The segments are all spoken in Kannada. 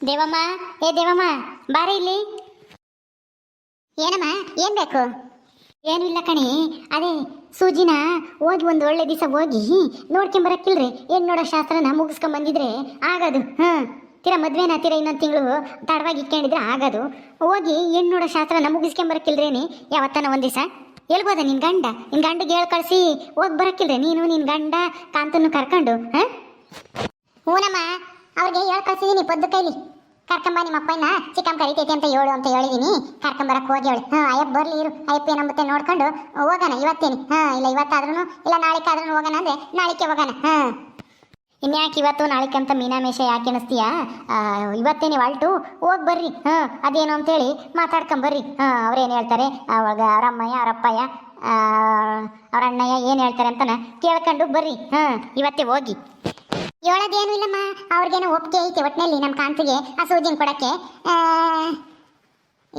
ದೇವಮ್ಮ, ಏ ದೇವಮ್ಮ, ಬಾರ ಇಲ್ಲಿ. ಏನಮ್ಮ, ಏನ್ ಬೇಕು? ಏನು ಇಲ್ಲ ಕಣಿ, ಅದೇ ಸೂಜಿನ ಹೋಗಿ ಒಂದು ಒಳ್ಳೆ ದಿವಸ ಹೋಗಿ ನೋಡ್ಕೊಂಬರಕ್ಕಿಲ್ರಿ ಹೆಣ್ಣು ನೋಡೋ ಶಾಸ್ತ್ರನ ಮುಗಿಸ್ಕೊಂಡ್ ಬಂದಿದ್ರೆ ಆಗದು, ಹಾಂ. ತೀರಾ ಮದ್ವೆನ, ತೀರಾ ಇನ್ನೊಂದು ತಿಂಗಳು ತಡವಾಗಿ ಇಟ್ಕೊಂಡಿದ್ರೆ ಆಗದು. ಹೋಗಿ ಹೆಣ್ಣು ನೋಡೋ ಶಾಸ್ತ್ರನ ಮುಗಿಸ್ಕೊಂಬರಕ್ಕಿಲ್ರೇನಿ ಯಾವತ್ತನ ಒಂದು ದಿವಸ? ಹೇಳ್ಬೋದ ನಿನ್ ಗಂಡ? ನಿನ್ ಗಂಡಿಗೆ ಹೇಳ್ ಕಳ್ಸಿ, ಹೋಗಿ ಬರಕ್ಕಿಲ್ರಿ ನೀನು ನಿನ್ ಗಂಡ ಕಾಂತನ್ನು ಕರ್ಕೊಂಡು, ಹಾಂ? ಹೂನಮ್ಮ ಅವ್ರಿಗೆ ಹೇಳ್ ಬದ್ದು ಪದ್ದು ಕೈಲಿ. ಕರ್ಕೊಂಬ ನಿಮ್ಮ ಅಪ್ಪನ ಚಿಕ್ಕಮ್ಮ ಕರಿತೈತೆ ಅಂತ ಹೇಳು ಅಂತ ಹೇಳಿದೀನಿ. ಕರ್ಕೊಂಬರಕ್ಕೆ ಹೋಗಿ ಹೇಳಿ. ಹಾಂ, ಅಯ್ಯಪ್ಪ ಬರಲಿ ಇರು. ಅಯ್ಯಪ್ಪ ಏನಂಬತ್ತೆ ನೋಡ್ಕೊಂಡು ಹೋಗೋಣ, ಇವತ್ತೇನಿ. ಹಾ, ಇಲ್ಲ ಇವತ್ತಾದ್ರೂ ಇಲ್ಲ ನಾಳಿಕಾದ್ರೂ ಹೋಗೋಣ ಅಂದ್ರೆ ನಾಳಿಕೆ ಹೋಗೋಣ. ಹಾ. ಇನ್ಯಾಕೆ ಇವತ್ತು ನಾಳಿಕೆ ಅಂತ ಮೀನಾಮೇಷ ಯಾಕೆ ಅನಿಸ್ತೀಯ ಇವತ್ತೇನೆ ವಾಲ್ಟು ಹೋಗಿ ಬರ್ರಿ. ಹಾಂ, ಅದೇನು ಅಂತೇಳಿ ಮಾತಾಡ್ಕೊಂಬರ್ರಿ ಹಾಂ ಅವ್ರೇನು ಹೇಳ್ತಾರೆ? ಅವಾಗ ಅವರಮ್ಮಯ್ಯ, ಅವರಪ್ಪಯ್ಯ ಅವ್ರ ಅಣ್ಣಯ್ಯ ಏನು ಹೇಳ್ತಾರೆ ಅಂತನ ಕೇಳ್ಕೊಂಡು ಬರ್ರಿ. ಹಾಂ, ಇವತ್ತೇ ಹೋಗಿ. ಹೇಳೋದೇನು ಇಲ್ಲಮ್ಮ. ಅವ್ರಿಗೇನೋ ಒಪ್ಪಿಗೆ ಐತೆ ಒಟ್ಟಿನಲ್ಲಿ ನಮ್ಮ ಕಾಂತಿಗೆ ಆ ಸೂಜಿನ ಕೊಡಕ್ಕೆ.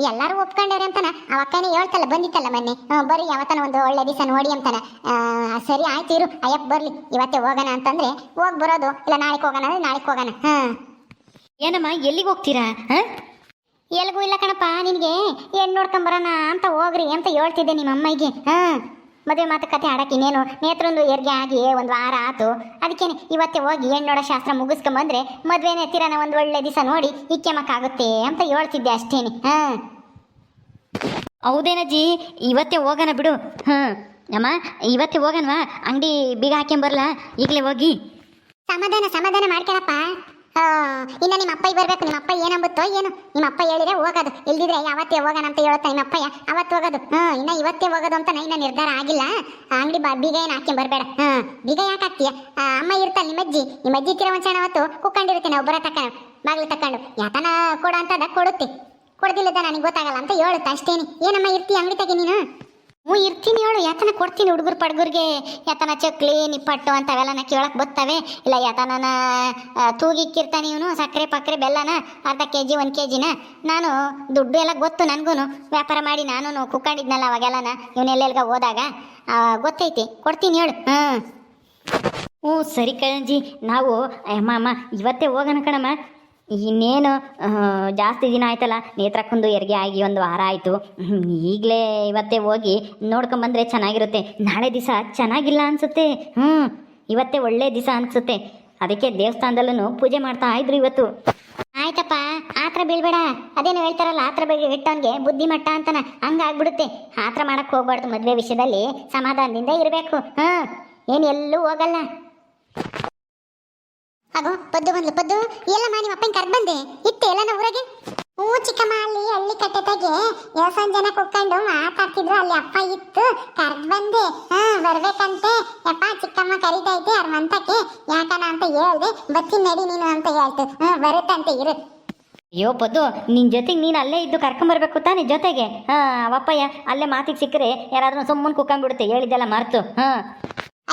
ಎಲ್ಲರೂ ಒಪ್ಕೊಂಡವ್ರೆ ಅಂತಾನ. ಆ ಅಕ್ಕನೇ ಹೇಳ್ತಲ್ಲ ಬಂದಿತ್ತಲ್ಲ ಮೊನ್ನೆ. ಬರ್ರಿ ಯಾವತ್ತಾನ ಒಂದು ಒಳ್ಳೆ ದಿವಸ ನೋಡಿ ಅಂತಾನ. ಆ, ಸರಿ ಆಯ್ತು ಇರು. ಅಯ್ಯಪ್ಪ ಬರ್ಲಿ. ಇವತ್ತೇ ಹೋಗೋಣ ಅಂತಂದ್ರೆ ಹೋಗಿ ಬರೋದು. ಇಲ್ಲ ನಾಳೆಗೆ ಹೋಗೋಣ ಅಂದ್ರೆ ನಾಳೆಗೆ ಹೋಗೋಣ. ಹಾಂ. ಏನಮ್ಮ ಎಲ್ಲಿಗೆ ಹೋಗ್ತೀರಾ? ಹಾಂ? ಎಲ್ಗೂ ಇಲ್ಲ ಕಣಪ್ಪ ನಿನಗೆ. ಏನು ನೋಡ್ಕೊಂಬರೋಣ ಅಂತ ಹೋಗ್ರಿ ಅಂತ ಹೇಳ್ತಿದ್ದೆ ನಿಮ್ಮ ಅಮ್ಮಗೆ ಹಾಂ. ಮದುವೆ ಮಾತುಕತೆ ಆಡಕ್ಕೆ ಇನ್ನೇನು? ನೇತ್ರೊಂದು ಎರ್ಗೆ ಆಗಿ ಒಂದು ವಾರ ಆತು. ಅದಕ್ಕೇನೆ ಇವತ್ತೇ ಹೋಗಿ ಹೆಣ್ಣು ನೋಡೋ ಶಾಸ್ತ್ರ ಮುಗಿಸ್ಕೊಂಬಂದ್ರೆ ಮದುವೆನೇ ಹತ್ತಿರನ ಒಂದು ಒಳ್ಳೆ ದಿವಸ ನೋಡಿ ಇಕ್ಕೆಮಕ್ಕಾಗುತ್ತೆ ಅಂತ ಹೇಳ್ತಿದ್ದೆ ಅಷ್ಟೇನೆ. ಹಾಂ. ಹೌದೇನಜ್ಜಿ ಇವತ್ತೇ ಹೋಗೋಣ ಬಿಡು. ಹಾಂ. ಅಮ್ಮ ಇವತ್ತೇ ಹೋಗೋಣವಾ ಅಂಗಡಿ ಬೀಗ ಹಾಕ್ಕೊಂಬರ್ಲಾ ಈಗಲೇ ಹೋಗಿ. ಸಮಾಧಾನ ಸಮಾಧಾನ ಮಾಡ್ಕೊಳಪ್ಪ. ಇನ್ನ ನಿಮ್ಮ ಅಪ್ಪ ಬರಬೇಕು. ನಿಮ್ಮ ಅಪ್ಪ ಏನಂಬುತ್ತೋ ಏನು. ನಿಮ್ಮ ಅಪ್ಪ ಹೇಳಿದ್ರೆ ಹೋಗೋದು. ಇಲ್ದಿದ್ರೆ ಯಾವತ್ತೇ ಹೋಗೋಣ ಅಂತ ಹೇಳುತ್ತಾ ನಿಮ್ಮ ಅಪ್ಪಯ್ಯ? ಅವತ್ತು ಹೋಗೋದು. ಹಾ, ಇನ್ನ ಇವತ್ತೇ ಹೋಗೋದು ಅಂತ ಇನ್ನ ನಿರ್ಧಾರ ಆಗಿಲ್ಲ. ಅಂಗಡಿ ಬಾ, ಬೀಗ ಏನು ಹಾಕಿ ಬರಬೇಡ. ಹಾ, ಬೀಗ ಯಾಕೆ ಹಾಕ್ತೀಯ? ಅಮ್ಮ ಅಜ್ಜಿ. ನಿಮ್ಮ ಅಜ್ಜಿ ಕಿರ ಒಂದ್ಸಣ ಅವತ್ತು ಕುಕ್ಕೊಂಡಿರುತ್ತೆ ನಾವು, ಬರೋ ತಕ್ಕ ಬಾಗ್ಲು ತಕೊಂಡು ಯಾತನ ಕೊಡು ಅಂತದ ಕೊಡುತ್ತೆ. ಕೊಡ್ದಿಲ್ಲದ ನನಗೆ ಗೊತ್ತಾಗಲ್ಲ ಅಂತ ಹೇಳುತ್ತೆ ಅಷ್ಟೇನೆ. ಏನಮ್ಮ ಇರ್ತೀಯ ಅಂಗಡಿ ತಗೆ ನೀನು? ಹ್ಞೂ, ಇರ್ತೀನಿ ಹೇಳು. ಯಾತನ ಕೊಡ್ತೀನಿ ಹುಡುಗರು ಪಡ್ಗುರ್ಗೆ? ಯಾತನ ಚಕ್ಲಿ, ನಿಪ್ಪಟ್ಟು ಅಂತವೆಲ್ಲನ ಕೇಳಕ್ಕೆ ಬರ್ತವೆ ಇಲ್ಲ ಯಾತನ ತೂಗಿಕ್ಕಿರ್ತಾನೆ ಇವನು, ಸಕ್ಕರೆ ಪಕ್ಕರೆ ಬೆಲ್ಲನ, ಅರ್ಧ ಕೆ ಜಿ ಒಂದು ಕೆ ಜಿನ ನಾನು ದುಡ್ಡು ಎಲ್ಲ ಗೊತ್ತು ನನಗೂ ವ್ಯಾಪಾರ ಮಾಡಿ ನಾನು ಕುಕ್ಕೊಂಡಿದ್ನಲ್ಲ ಅವಾಗೆಲ್ಲನ ಇವನೆಲ್ಲೆಲ್ಗ ಹೋದಾಗ. ಗೊತ್ತೈತಿ. ಕೊಡ್ತೀನಿ ಹೇಳು. ಹಾಂ ಹ್ಞೂ, ಸರಿ ಕಣಜ್ಜಿ ನಾವು ಅಮ್ಮ ಅಮ್ಮ, ಇವತ್ತೇ ಹೋಗೋಣ ಕಣಮ್ಮ. ಇನ್ನೇನು ಜಾಸ್ತಿ ದಿನ ಆಯ್ತಲ್ಲ, ನೇತ್ರಕ್ಕೊಂದು ಹೆರಿಗೆ ಆಗಿ ಒಂದು ವಾರ ಆಯಿತು. ಈಗಲೇ ಇವತ್ತೇ ಹೋಗಿ ನೋಡ್ಕೊಂಬಂದ್ರೆ ಚೆನ್ನಾಗಿರುತ್ತೆ. ನಾಳೆ ದಿವಸ ಚೆನ್ನಾಗಿಲ್ಲ ಅನಿಸುತ್ತೆ. ಹ್ಞೂ ಇವತ್ತೇ ಒಳ್ಳೆ ದಿವಸ ಅನಿಸುತ್ತೆ. ಅದಕ್ಕೆ ದೇವಸ್ಥಾನದಲ್ಲೂ ಪೂಜೆ ಮಾಡ್ತಾ ಇದ್ರು ಇವತ್ತು. ಆಯ್ತಪ್ಪ ಆತ್ರ ಬೀಳ್ಬೇಡ. ಅದೇನು ಹೇಳ್ತಾರಲ್ಲ ಆತ್ರ ಬೇಗ ಇಟ್ಟವನ್ಗೆ ಬುದ್ಧಿ ಮಟ್ಟ ಅಂತಾನ. ಹಂಗಾಗ್ಬಿಡುತ್ತೆ. ಆತ್ರ ಮಾಡಕ್ಕೆ ಹೋಗ್ಬಾರ್ದು ಮದ್ವೆ ವಿಷಯದಲ್ಲಿ ಸಮಾಧಾನದಿಂದ ಇರಬೇಕು. ಹಾಂ ಏನು ಎಲ್ಲೂ ಹೋಗಲ್ಲ. ಆಗೋ ಪದ್ದು ಬಂದ್ಲು ಪದ್ದು ಎಲ್ಲಮ್ಮ ನಿಮ್ಮ ಅಪ್ಪನ ಕರ್ ಬಂದೆ. ಇತ್ತೆ ಎಲ್ಲ ಊರಾಗೆ? ಹ್ಞೂ ಚಿಕ್ಕಮ್ಮ, ಅಲ್ಲಿ ಹಳ್ಳಿ ಕಟ್ಟೆತಾಗೆ ಎಷ್ಟೊಂದು ಜನ ಕುತ್ಕೊಂಡು ಮಾತಾಡ್ತಿದ್ರು. ಅಲ್ಲಿ ಅಪ್ಪ ಇತ್ತು, ಕರ್ದ್ ಬಂದೆ. ಹಾ ಬರ್ಬೇಕಂತೆ. ಅಪ್ಪ ಚಿಕ್ಕಮ್ಮ ಕರಿತೈತೆ ಅವ್ರ ಮಂತಕ್ಕೆ ಯಾಕನ ಅಂತ ಹೇಳ್ದೆ, ಬತ್ತಿ ನಡಿ ನೀನು ಅಂತ ಹೇಳ್ತು. ಹಾ ಬರುತ್ತಂತೆ, ಇರು. ಅಯ್ಯೋ, ಪದ್ದು ನಿನ್ನ ಜೊತೆಗೆ ನೀನು ಅಲ್ಲೇ ಇದ್ದು ಕರ್ಕೊಂಬರ್ಬೇಕು ತಾನೆ ಜೊತೆಗೆ? ಹಾಂ ಅವಪ್ಪಯ್ಯ, ಅಲ್ಲೇ ಮಾತಿಗೆ ಸಿಕ್ಕರೆ ಯಾರಾದ್ರೂ ಸುಮ್ಮನೆ ಕುಕ್ಕಂಬಿಡುತ್ತೆ ಹೇಳಿದ್ದೆಲ್ಲ ಮರ್ತು. ಹಾಂ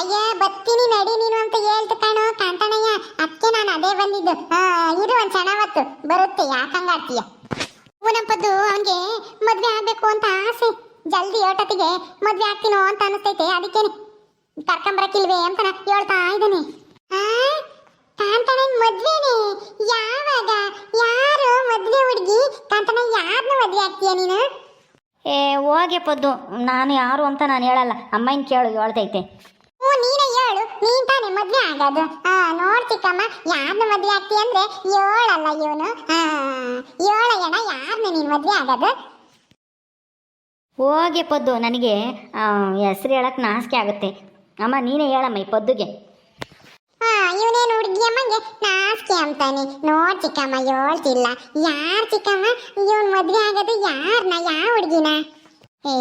ಅಯ್ಯ ಬತ್ತೀನಿ ನಡಿ ನೀನು ಅಂತ ಹೇಳ್ತು ಕಣೋ ಕಾಂತಣ್ಣಯ್ಯ ಅದಕ್ಕೆ ನಾನು ಅದೇ ಬಂದಿದ್ದು. ಇದು ಒಂದ್ ಹೊತ್ತು. ಬರುತ್ತೆ ಯಾಕಂಗಾಡ್ತೀಯ ಪೂನಪ್ಪದ್ದು ಅವನಿಗೆ ಮದ್ವೆ ಆಗ್ಬೇಕು ಅಂತ ಆಸೆ. ಜಲ್ದಿ ಏಟತ್ತಿಗೆ ಮದ್ವೆ ಆಗ್ತೀನೋ ಅಂತ ಅನಿಸ್ತೈತೆ, ಅದಕ್ಕೇನೆ. ಕರ್ಕೊಂಬರಕ್ಕಿಲ್ವೇ ಅಂತ ಹೇಳ್ತಾ ಇದ್ದಾನೆ. ಕಾಂತಣ್ಣ ಮದ್ವೆನೆ? ಯಾವಾಗ? ಯಾರು ಮದ್ವೆ ಹುಡುಗಿ? ಕಾಂತಣ್ಣ ಯಾರನ್ನ ಮದ್ವೆ ಆಗ್ತೀಯ ನೀನು? ಏ, ಹೋಗೆ ಪದ್ದು. ನಾನು ಯಾರು ಅಂತ ನಾನು ಹೇಳಲ್ಲ. ಅಮ್ಮನ ಕೇಳು, ಹೇಳ್ತೈತೆ. ನೀನೇ ಹೇಳು. ನೀನ್ ತಾನೇ ಮದ್ವೆ ಆಗೋದು. ಹಾ ನೋಡ್ ಚಿಕ್ಕಮ್ಮ ಯಾರನ್ನ ಮದ್ವೆ ಆಗ್ತಿ ಅಂದ್ರೆ ಏಳಲ್ಲ ಇವನು. ಹಾ ಏಳಯ್ಯಣ ಯಾರನ್ನ ನೀನ್ ಮದ್ವೆ ಆಗೋದು? ಹೋಗೆ ಪದ್ದು ನನಗೆ ಹೆಸರು ಹೇಳಕ್ಕೆ ನಾಸ್ಕೆ ಆಗುತ್ತೆ. ಅಮ್ಮ ನೀನೇ ಹೇಳಮ್ಮ ಈ ಪದ್ದುಗೆ. ಇವನೇನು ಹುಡುಗಿ ಅಮ್ಮಂಗೆ? ನಾಸ್ಕೆ ಅಂತಾನೆ. ನೋಡ್ ಚಿಕ್ಕಮ್ಮ ಹೇಳ್ತಿಲ್ಲ. ಯಾರ್ ಚಿಕ್ಕಮ್ಮ? ಇವನ್ ಮದ್ವೆ ಆಗೋದು ಯಾರನ್ನ ಯಾವ ಹುಡುಗಿನ? ಏ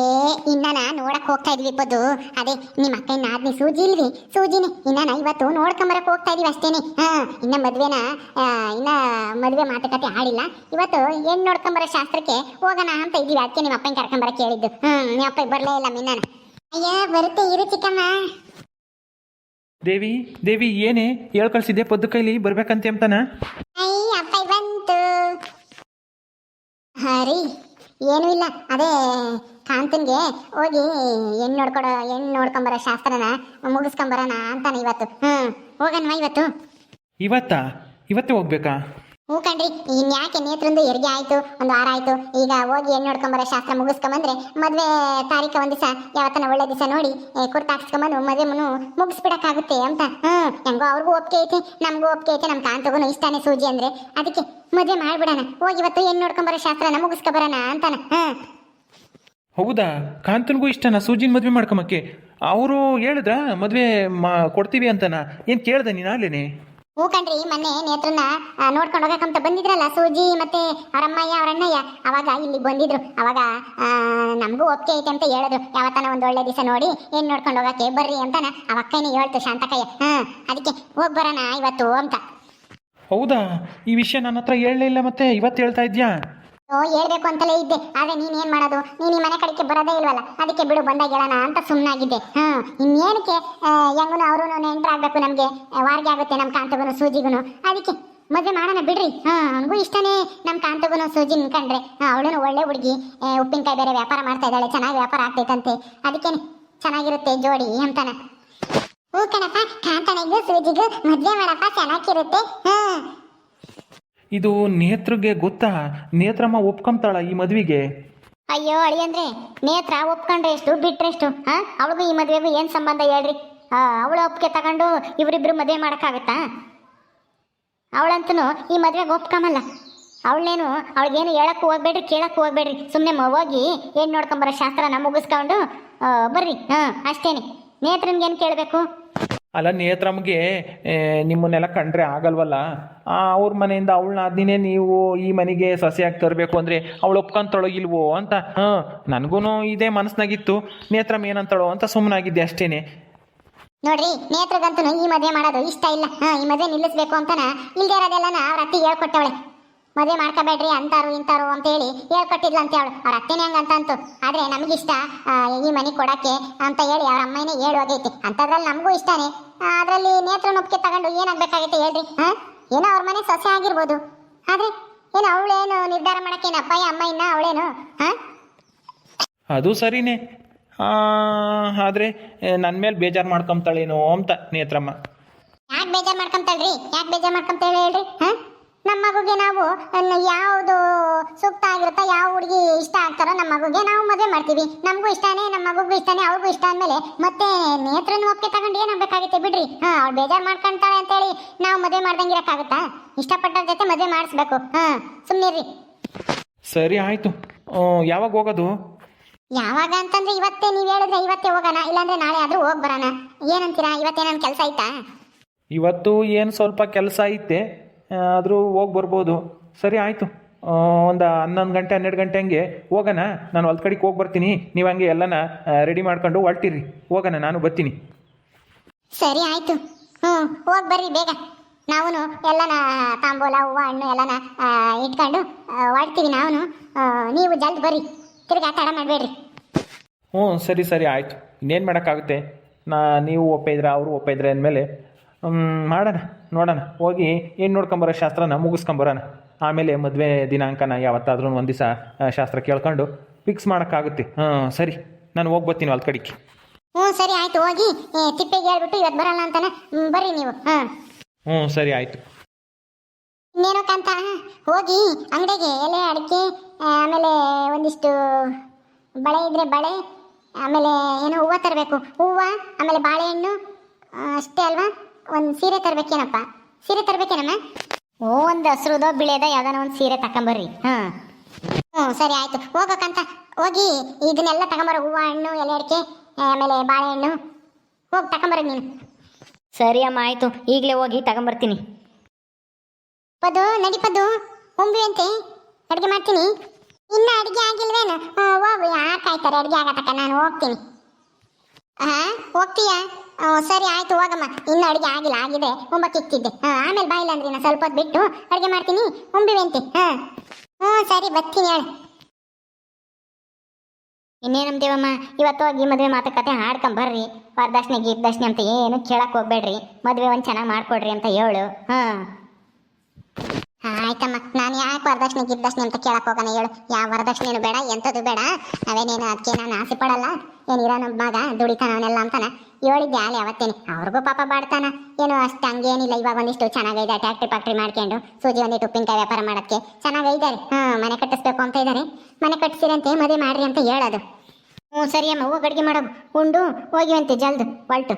ಇನ್ನನ ನೋಡಕ್ ಹೋಗ್ತಾ ಇದ್ವಿ ಪದ್ದು ಅದೇ ನಿಮ್ಮ ಅಕ್ಕ ನಾದ್ನಿ ಸೂಜಿ ಇಲ್ವಿ ಸೂಜಿನಿ. ಇನ್ನನ ಇವತ್ತು ನೋಡ್ಕೊಂಬರಕ್ ಹೋಗ್ತಾ ಇದೀವಿ ಅಷ್ಟೇನೆ. ಹಾ ಇನ್ನ ಮದ್ವೆನ ಇನ್ನ ಮದ್ವೆ ಮಾತುಕತೆ ಆಡಿಲ್ಲ. ಇವತ್ತು ಹೆಣ್ಣು ನೋಡ್ಕೊಂಬರೋ ಶಾಸ್ತ್ರಕ್ಕೆ ಹೋಗೋಣ ಅಂತ ಇದೀವಿ ಅದಕ್ಕೆ ನಿಮ್ಮ ಅಪ್ಪನ ಕರ್ಕೊಂಬರಕ್ ಹೇಳಿದ್ದು. ಹ್ಮ್ ನಿಮ್ಮ ಅಪ್ಪ ಬರ್ಲೇ ಇಲ್ಲ ಮಿನ್ನನ. ಅಯ್ಯ ಬರುತ್ತೆ ಇರು ಚಿಕ್ಕಮ್ಮ. ದೇವಿ ದೇವಿ ಏನೇ? ಹೇಳ್ ಕಳ್ಸಿದ್ದೆ ಪದ್ದು ಕೈಲಿ. ಬರ್ಬೇಕಂತ ಅಂತಾನ? ಅಯ್ಯ ಅಪ್ಪ ಬಂತು. ಹರಿ ಏನೂ ಇಲ್ಲ. ಅದೇ ಕಾಂತನ್ಗೆ ಹೋಗಿ ಹೆಣ್ಣು ನೋಡ್ಕೊಡೋ ಹೆಣ್ಣು ನೋಡ್ಕೊಂಬರೋ ಶಾಸ್ತ್ರನ ಮುಗಿಸ್ಕೊಂಬರೋಣ ಅಂತಾನೆ ಇವತ್ತು. ಹ್ಮ್ ಹೋಗಣ್ವಾ ಇವತ್ತು. ಇವತ್ತಾ? ಇವತ್ತೇ ಹೋಗ್ಬೇಕಾ? ಹ್ಞೂ ಕಣ್ರಿ ಇನ್ಯಾಕೆ ನೇತ್ರಂದು ಹೆರಿಗೆ ಆಯ್ತು? ಒಂದು ವಾರ ಆಯ್ತು. ಈಗ ಹೋಗಿ ಹೆಣ್ಣು ನೋಡ್ಕೊಂಬರೋ ಶಾಸ್ತ್ರ ಮುಗಿಸ್ಕೊಂಬಂದ್ರೆ ಮದ್ವೆ ತಾರೀಕ ಒಂದ್ ದಿವಸ ಯಾವತ್ತನ ಒಳ್ಳೆ ದಿವಸ ನೋಡಿ ಕುರ್ತಾ ಹಾಕ್ಸ್ಕೊಂಬಂದು ಮದ್ವೆ ಮುನು ಮುಗಿಸ್ಬಿಡಕ್ಕಾಗುತ್ತೆ ಅಂತ. ಹ್ಮ್ ಹೆಂಗೋ ಅವ್ರಿಗೂ ಒಪ್ಪಿಗೆ ಐತೆ ನಮಗೂ ಒಪ್ಪಿಗೆ ಐತೆ ನಮ್ಮ ಕಾಂತಗೂ ಇಷ್ಟಾನೇ ಸೂಜಿ ಅಂದ್ರೆ. ಅದಕ್ಕೆ ಮದ್ವೆ ಮಾಡ್ಬಿಡೋಣ. ಹೋಗಿ ಇವತ್ತು ಹೆಣ್ಣು ನೋಡ್ಕೊಂಬರೋ ಶಾಸ್ತ್ರನ ಮುಗಿಸ್ಕೊಬರೋಣ ಅಂತಾನೆ. ಹ್ಮ್. ಹೌದಾ? ಕಾಂತನಿಗೂ ಇಷ್ಟನಾ? ಸೂಜಿನ ಮದುವೆ ಮಾಡ್ಕೊಂಬಕ್ಕೆ ಅವರು ಹೇಳಿದ್ರ? ಮದುವೆ ಮಾ ಕೊಡ್ತೀವಿ ಅಂತನಾ? ಏನು ಕೇಳ್ದೆ ನೀನು ಅಲ್ಲೇನೆ ಹ್ಞೂ ಕಣ್ರಿ ಮೊನ್ನೆ ನೇತ್ರನ್ನ ಆ, ನೋಡ್ಕೊಂಡು ಹೋಗಕಂತ ಬಂದಿದ್ರಲ್ಲ ಸೂಜಿ ಮತ್ತೆ ಅವರಮ್ಮಯ್ಯ ಅವರಣ್ಣಯ್ಯ. ಅವಾಗ ಇಲ್ಲಿ ಬಂದಿದ್ರು. ಅವಾಗ ಆ, ನಮಗೂ ಒಪ್ಪಿಗೆ ಐತೆ ಅಂತ ಹೇಳಿದ್ರು. ಯಾವತ್ತನ ಒಂದು ಒಳ್ಳೆ ದಿವಸ ನೋಡಿ ಏನು ನೋಡ್ಕೊಂಡು ಹೋಗಕ್ಕೆ ಬರ್ರಿ ಅಂತಾನ? ಅವ ಅಕ್ಕನೇ ಹೇಳ್ತು ಶಾಂತಕಯ್ಯ. ಹಾ ಅದಕ್ಕೆ ಹೋಗಿ ಬರೋಣ ಇವತ್ತು ಅಂತ. ಹೌದಾ? ಈ ವಿಷಯ ನನ್ನ ಹತ್ರ ಹೇಳಲಿಲ್ಲ ಮತ್ತೆ ಇವತ್ತು ಹೇಳ್ತಾ ಇದ್ಯಾ? ಓ, ಹೇಳ್ಬೇಕು ಅಂತಲೇ ಇದ್ದೆ. ಆದ್ರೆ ನೀನ್ ಏನ್ ಮಾಡೋದು? ನೀನ್ ಈ ಮನೆ ಕಡೆಗೆ ಬರೋದೇ ಇಲ್ವಲ್ಲ? ಅದಕ್ಕೆ ಬಿಡು ಬಂದಾಗ ಹೇಳೋಣ ಅಂತ ಸುಮ್ಮನಾಗಿದ್ದೆ ಹಾ ಇನ್ನೇನಕ್ಕೆ? ಹೆಂಗೂ ಅವರು ನೆಂಟ್ರಾಗ್ಬೇಕು ನಮ್ಗೆ. ವಾರ್ಗೆ ಆಗುತ್ತೆ ನಮ್ ಕಾಂತಗುನು, ಸೂಜಿಗುನು. ಅದಕ್ಕೆ ಮದುವೆ ಮಾಡೋಣ ಬಿಡ್ರಿ. ಹಾ ಅವನಿಗೂ ಇಷ್ಟನೇ ನಮ್ ಕಾಂತಗುನು ಸೂಜಿ ಕಂಡ್ರೆ. ಅವಳು ಒಳ್ಳೆ ಹುಡುಗಿ. ಉಪ್ಪಿನಕಾಯಿ ಬೇರೆ ವ್ಯಾಪಾರ ಮಾಡ್ತಾ ಇದ್ದಾಳೆ. ಚೆನ್ನಾಗಿ ವ್ಯಾಪಾರ ಆಗ್ತೈತಂತೆ. ಅದಕ್ಕೇನೆ ಚೆನ್ನಾಗಿರುತ್ತೆ ಜೋಡಿ ಅಂತಾನ. ಹ್ಞೂ ಕಣಪ್ಪ. ಕಾಂತನಿಗೂ ಸೂಜಿಗೂ ಮದುವೆ ಮಾಡಪ್ಪ, ಚೆನ್ನಾಗಿರುತ್ತೆ. ಹಾ ಇದು ನೇತ್ರಗೆ ಗೊತ್ತಾ? ನೇತ್ರಮ್ಮ ಒಪ್ಕೊಂತಾಳ ಈ ಮದುವೆಗೆ? ಅಯ್ಯೋ, ಅಳಿಯಂದ್ರೆ, ನೇತ್ರ ಒಪ್ಕೊಂಡ್ರೆ ಎಷ್ಟು? ಬಿಟ್ರೆ ಎಷ್ಟು? ಅವಳಿಗೂ ಈ ಮದುವೆಗೂ ಏನು ಸಂಬಂಧ ಹೇಳ್ರಿ? ಅವಳ ಒಪ್ಪಿಗೆ ತಗೊಂಡು ಇವರಿಬ್ರು ಮದುವೆ ಮಾಡೋಕ್ಕಾಗತ್ತಾ? ಅವಳಂತೂ ಈ ಮದುವೆಗೆ ಒಪ್ಕೊಂಬಲ್ಲ. ಅವಳೇನು, ಅವಳಿಗೇನು ಹೇಳಕ್ಕೂ ಹೋಗ್ಬೇಡ್ರಿ, ಕೇಳಕ್ಕೂ ಹೋಗ್ಬೇಡ್ರಿ. ಸುಮ್ಮನೆ ಹೋಗಿ ಏನು ನೋಡ್ಕೊಂಬರೋ ಶಾಸ್ತ್ರನ ಮುಗಿಸ್ಕೊಂಡು ಬರ್ರಿ. ಹಾಂ, ಅಷ್ಟೇನೆ. ನೇತ್ರನ್ಗೇನು ಕೇಳಬೇಕು? ಅಲ್ಲ ನೇತ್ರಮ್ಗೆ ನಿಮ್ಮನ್ನೆಲ್ಲ ಕಂಡ್ರೆ ಆಗಲ್ವಲ್ಲ? ಅವ್ರ ಮನೆಯಿಂದ ಅವಳನ್ನ ಅದನ್ನೇ ನೀವು ಈ ಮನೆಗೆ ಸಸಿಯಾಗಿ ತರಬೇಕು ಅಂದರೆ ಅವಳು ಒಪ್ಕೊಂತಾಳೋ ಇಲ್ವೋ ಅಂತ. ಹಾಂ ನನಗೂ ಇದೇ ಮನಸ್ಸಿನಾಗಿತ್ತು ನೇತ್ರಮ್ ಏನಂತಾಳೋ ಅಂತ ಸುಮ್ಮನಾಗಿದ್ದೆ ಅಷ್ಟೇನೆ. ನೋಡ್ರಿ ನೇತ್ರಗಂತೂ ಈ ಮದುವೆ ಮಾಡೋದು ಇಷ್ಟ ಇಲ್ಲ. ಹಾಂ, ಈ ಮದುವೆ ನಿಲ್ಲಿಸ್ಬೇಕು ಅಂತನ. ಇಲ್ದೇ ಇರೋದೆಲ್ಲನ ಅವ್ರ ಅತ್ತಿಗೆ ಹೇಳ್ಕೊಟ್ಟವಳೆ. ಮದುವೆ ಮಾಡ್ಕೋಬೇಡ್ರಿ ಅಂತಾರು ಇಂತಾರು ಅಂತ ಹೇಳಿ ಹೇಳ್ಕೊಟ್ಟಿದ್ಲ ಅಂತ ಅವಳು. ಅವ್ರ ಅತ್ತೆನೇ ಹಂಗಂತಂತು. ಆದ್ರೆ ನಮಗಿಷ್ಟ ಈ ಮನೆ ಕೊಡಕ್ಕೆ ಅಂತ ಹೇಳಿ ಅವ್ರ ಅಮ್ಮನೇ ಹೇಳಿ ಹೋಗೈತಿ ಅಂತದ್ರಲ್ಲಿ ನಮಗೂ ಇಷ್ಟನೇ. ಅದರಲ್ಲಿ ನೇತ್ರ ನೊಪ್ಪಿಗೆ ತಗೊಂಡು ಏನಾಗ್ಬೇಕಾಗೈತೆ ಹೇಳ್ರಿ ಹಾಂ ಏನೋ ಅವ್ರ ಮನೆ ಸೊಸೆ ಆಗಿರ್ಬೋದು. ಆದ್ರೆ ಏನು ಅವಳೇನು ನಿರ್ಧಾರ ಮಾಡಕ್ಕೆ ಏನು ಅಪ್ಪಯ್ಯ ಅಮ್ಮ ಇನ್ನ ಅವಳೇನು ಹಾಂ ಅದು ಸರಿನೇ. ಆದರೆ ನನ್ನ ಮೇಲೆ ಬೇಜಾರು ಮಾಡ್ಕೊಂತಾಳೇನೋ ಅಂತ ನೇತ್ರಮ್ಮ. ಯಾಕೆ ಬೇಜಾರ್ ಮಾಡ್ಕೊಂತಾಳ್ರಿ? ಯಾಕೆ ಬೇಜಾರ್ ಮಾಡ್ಕೊಂತಾಳೆ ಹೇಳ್ರಿ ಹಾಂ ಮಗುಗೆ ನಾವು ಯಾವುದು ಸೂಕ್ತ ಆಗಿರುತ್ತೋ ಯಾವ ಹುಡುಗಿ ಇಷ್ಟ ಆಗ್ತಾರೋ ನಮ್ಮ ಮಗುಗೆ ನಾವು ಮದುವೆ ಮಾಡ್ತೀವಿ. ನಮಗೂ ಇಷ್ಟನೇ ನಮ್ಮ ಮಗುಗೂ ಇಷ್ಟನೇ ಅವ್ರಿಗೂ ಇಷ್ಟ ಅಂದಮೇಲೆ ಮತ್ತೆ ನೇತ್ರನ ಒಪ್ಪಿಗೆ ತಗೊಂಡು ಏನಾಗಬೇಕಾಗುತ್ತೆ ಬಿಡ್ರಿ. ಹಾಂ ಅವ್ಳು ಬೇಜಾರು ಮಾಡ್ಕೊಂತಾಳೆ ಅಂತೇಳಿ ನಾವು ಮದುವೆ ಮಾಡ್ದಂಗೆ ಇರೋಕ್ಕಾಗುತ್ತಾ? ಇಷ್ಟಪಟ್ಟವ್ರ ಜೊತೆ ಮದುವೆ ಮಾಡಿಸ್ಬೇಕು. ಹಾ ಸುಮ್ಮನಿರಿ ಸರಿ ಆಯಿತು. ಯಾವಾಗ ಹೋಗೋದು? ಯಾವಾಗ ಅಂತಂದ್ರೆ ಇವತ್ತೇ ನೀವು ಹೇಳಿದ್ರೆ ಇವತ್ತೇ ಹೋಗೋಣ ಇಲ್ಲಾಂದ್ರೆ ನಾಳೆ ಆದ್ರೂ ಹೋಗಿ ಬರೋಣ. ಏನಂತೀರಾ ಇವತ್ತೇನೊಂದು ಕೆಲಸ ಆಯ್ತಾ? ಇವತ್ತು ಏನು ಸ್ವಲ್ಪ ಕೆಲಸ ಐತೆ. ಆದರೂ ಹೋಗಿ ಬರ್ಬೋದು. ಸರಿ ಆಯಿತು. ಒಂದು ಹನ್ನೊಂದು ಗಂಟೆ ಹನ್ನೆರಡು ಗಂಟೆ ಹಂಗೆ ಹೋಗೋಣ. ನಾನು ಹೊಲ್ದ ಕಡೆಗೆ ಹೋಗಿ ಬರ್ತೀನಿ. ನೀವು ಹಂಗೆ ಎಲ್ಲನ ರೆಡಿ ಮಾಡ್ಕೊಂಡು ಹೊರಟಿರಿ ಹೋಗೋಣ ನಾನು ಬರ್ತೀನಿ ಸರಿ ಆಯಿತು. ಹ್ಞೂ ಹೋಗಿ ಬರ್ರಿ ಬೇಗ. ನಾವು ಎಲ್ಲನ ತಾಂಬೂಲ ಹೂವು ಹಣ್ಣು ಎಲ್ಲನ ಇಟ್ಕೊಂಡು ಹೊಡ್ತೀವಿ ನಾವು ನೀವು ಜಲ್ದಿ ಬರ್ರಿ. ತಿರ್ಗಿ ಆಟ ಮಾಡಬೇಡ್ರಿ. ಹ್ಞೂ ಸರಿ ಸರಿ ಆಯಿತು. ಇನ್ನೇನು ಮಾಡೋಕ್ಕಾಗುತ್ತೆ? ನಾ ನೀವು ಒಪ್ಪಿದ್ರೆ ಅವರು ಒಪ್ಪಿದ್ರೆ ಅಂದಮೇಲೆ ಮಾಡೋಣ ನೋಡೋಣ. ಹೋಗಿ ಏನು ನೋಡ್ಕೊಂಬರೋ ಶಾಸ್ತ್ರನ ಮುಗಿಸ್ಕೊಂಬರೋಣ. ಆಮೇಲೆ ಮದುವೆ ದಿನಾಂಕನ ಯಾವತ್ತಾದ್ರೂ ಒಂದು ದಿವಸ ಶಾಸ್ತ್ರ ಕೇಳ್ಕೊಂಡು ಫಿಕ್ಸ್ ಮಾಡೋಕ್ಕಾಗುತ್ತೆ. ಹಾಂ ಸರಿ. ನಾನು ಹೋಗಿ ಬರ್ತೀನಿ ಅಲ್ಲಿ ಕಡೆಗೆ. ಹ್ಞೂ ಸರಿ ಆಯಿತು. ಹೋಗಿ ತಿಪ್ಪೆಗೆ ಹೇಳ್ಬಿಟ್ಟು ಇವತ್ತು ಬರಲ್ಲ ಅಂತಾನೆ. ಬರ್ರಿ ನೀವು. ಹಾಂ. ಹ್ಞೂ ಸರಿ ಆಯಿತು. ಇನ್ನೇನೋ ಕಾಂತ? ಹೋಗಿ ಅಂಗಡಿಗೆ ಎಲೆ ಅಡಿಕೆ ಆಮೇಲೆ ಒಂದಿಷ್ಟು ಬಳೆ ಇದ್ರೆ ಬಳೆ ಆಮೇಲೆ ಏನೋ ಹೂವು ತರಬೇಕು. ಹೂವು ಆಮೇಲೆ ಬಾಳೆಹಣ್ಣು ಅಷ್ಟೇ ಅಲ್ವಾ? ಒಂದು ಸೀರೆ ತರಬೇಕೇನಪ್ಪ? ಸೀರೆ ತರಬೇಕೇನಮ್ಮ? ಓ ಒಂದು ಹಸ್ರುದೋ ಬಿಳೆದ ಯಾವ್ದಾನ ಒಂದು ಸೀರೆ ತಕೊಂಬರ್ರಿ. ಹಾಂ. ಹ್ಞೂ ಸರಿ ಆಯಿತು. ಹೋಗ್ಬೇಕಂತ. ಹೋಗಿ ಇದನ್ನೆಲ್ಲ ತಗೊಂಬರ. ಹೂವು ಹಣ್ಣು ಎಲೆ ಅಡಿಕೆ ಆಮೇಲೆ ಬಾಳೆಹಣ್ಣು ಹೋಗಿ ತಗೊಂಬರ್ರಿ ನೀನು. ಸರಿ ಅಮ್ಮ ಆಯಿತು. ಈಗಲೇ ಹೋಗಿ ತಗೊಂಬರ್ತೀನಿ. ಪದು ನಡಿಪದು ಉಂಬಿ ಅಂತೆ. ಅಡುಗೆ ಮಾಡ್ತೀನಿ. ಇನ್ನೂ ಅಡುಗೆ ಆಗಿಲ್ವೇನು? ಹೋಗು. ಯಾಕೆ ಆಯ್ತಾರೆ ಅಡುಗೆ ಆಗತಕ್ಕ ನಾನು ಹೋಗ್ತೀನಿ. ಹಾಂ ಹೋಗ್ತೀಯಾ? ಸರಿ ಆಯ್ತು, ಹೋಗಮ್ಮ. ಇನ್ನು ಅಡುಗೆ ಆಗಿಲ್ಲ, ಆಗಿದೆ. ಹಾಂ ಆಮೇಲೆ ಬಾಯಿಲ್ಲ ಅಂದ್ರೆ ನಾನು ಸ್ವಲ್ಪ ಹೊತ್ತು ಬಿಟ್ಟು ಅಡುಗೆ ಮಾಡ್ತೀನಿ. ಉಂಬಿವಂತೆ ಹಾಂ. ಹ್ಞೂ, ಸರಿ, ಬರ್ತೀನಿ ಹೇಳು. ಇನ್ನೇನು ದೇವಮ್ಮ, ಇವತ್ತು ಹೋಗಿ ಮದುವೆ ಮಾತುಕತೆ ಹಾಡ್ಕೊಂಡ್ ಬರ್ರಿ. ವರದಕ್ಷಿಣೆ ಗೀರ್ದಕ್ಷಿಣೆ ಅಂತ ಏನು ಕೇಳಕ್ಕೆ ಹೋಗ್ಬೇಡ್ರಿ. ಮದುವೆ ಒಂದು ಚೆನ್ನಾಗಿ ಮಾಡ್ಕೊಡ್ರಿ ಅಂತ ಹೇಳು. ಹಾಂ ಆಯ್ತಮ್ಮ, ನಾನು ಯಾಕೆ ವರದಕ್ಷಿಣೆ ವರದಕ್ಷಿಣೆ ಅಂತ ಕೇಳಕ್ ಹೋಗೋಣ ಹೇಳು. ಯಾವ ವರದಕ್ಷಿಣೆನು ಬೇಡ, ಎಂಥದ್ದು ಬೇಡ. ಅವೇನೇನು ಅದಕ್ಕೆ ನಾನು ಆಸೆ ಪಡಲ್ಲ ಏನಿರೋ ನಮ್ಮ ಮಗ ದುಡಿತಾನ ಅವನೆಲ್ಲ ಅಂತಾನ. ಹೇಳಿದ್ದೆ ಆಲೆ ಅವತ್ತೇನೆ. ಅವ್ರಿಗೂ ಪಾಪ ಬಾಡ್ತಾನ. ಏನು ಅಷ್ಟು ಹಂಗೇನಿಲ್ಲ, ಇವಾಗ ಒಂದಿಷ್ಟು ಚೆನ್ನಾಗೈದೆ ಟ್ಯಾಕ್ಟ್ರಿ ಫ್ಯಾಕ್ಟ್ರಿ ಮಾಡ್ಕೊಂಡು ಸೂಜಿ ಒಂದಿಟ್ಟು ಉಪ್ಪಿನಕಾಯಿ ವ್ಯಾಪಾರ ಮಾಡೋಕ್ಕೆ. ಚೆನ್ನಾಗೈದಾರೆ. ಹಾಂ, ಮನೆ ಕಟ್ಟಿಸ್ಬೇಕು ಅಂತ ಇದ್ದಾರೆ ಮನೆ ಕಟ್ಟಿಸಿರಂತೆ ಮದುವೆ ಮಾಡ್ರಿ ಅಂತ ಹೇಳೋದು. ಹ್ಞೂ ಸರಿ ಅಮ್ಮ ಹೋಗಿ, ಅಡುಗೆ ಮಾಡೋದು ಉಂಡು ಹೋಗಿವಂತೆ ಜಲ್ದು, ಹೊಲ್ಟು.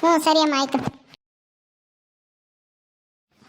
ಹ್ಞೂ ಸರಿ ಅಮ್ಮ ಆಯಿತು.